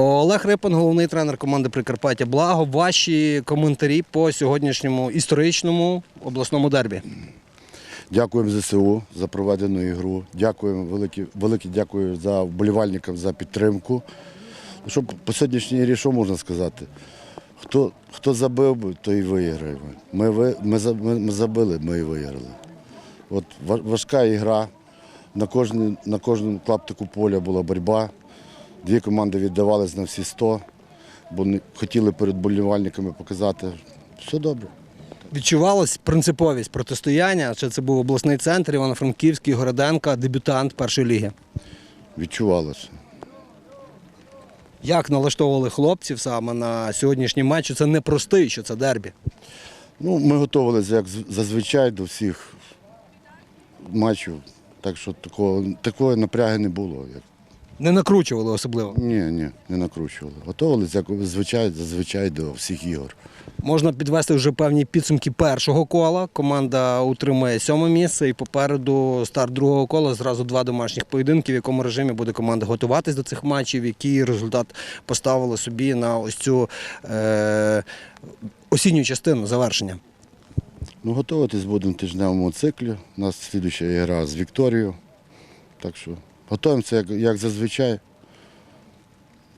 Олег Рипан, головний тренер команди Прикарпаття Благо. Ваші коментарі по сьогоднішньому історичному обласному дербі. Дякуємо ЗСУ за проведену ігру. Дякуємо велике, велике дякую за вболівальникам за підтримку. Що по сьогоднішній грі, що можна сказати? Хто, хто забив, би, той і виграє. Ми, ми, ми, ми забили, ми і виграли. От важка ігра. На, кожній, на кожному клаптику поля була боротьба. Дві команди віддавались на всі 100, бо не, хотіли перед болівальниками показати. Все добре. Відчувалась принциповість протистояння. Чи це був обласний центр Івано-Франківський, Городенка, дебютант першої ліги. Відчувалося. Як налаштовували хлопців саме на сьогоднішній матч? що Це непростий, що це дербі. Ну, ми готувалися як зазвичай до всіх матчів. Так що такого, такої напряги не було. Як- Не накручували особливо. Ні, ні, не накручували. Готувалися як звичай, зазвичай до всіх ігор. Можна підвести вже певні підсумки першого кола. Команда утримує сьоме місце і попереду старт другого кола. Зразу два домашніх поєдинки, в якому режимі буде команда готуватись до цих матчів, який результат поставили собі на ось цю е- осінню частину завершення. Ну, готуватись будемо в тижневому циклі. У нас слідуюча гра з Вікторією. Так що готуємося як, як зазвичай.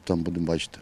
Там будемо бачити.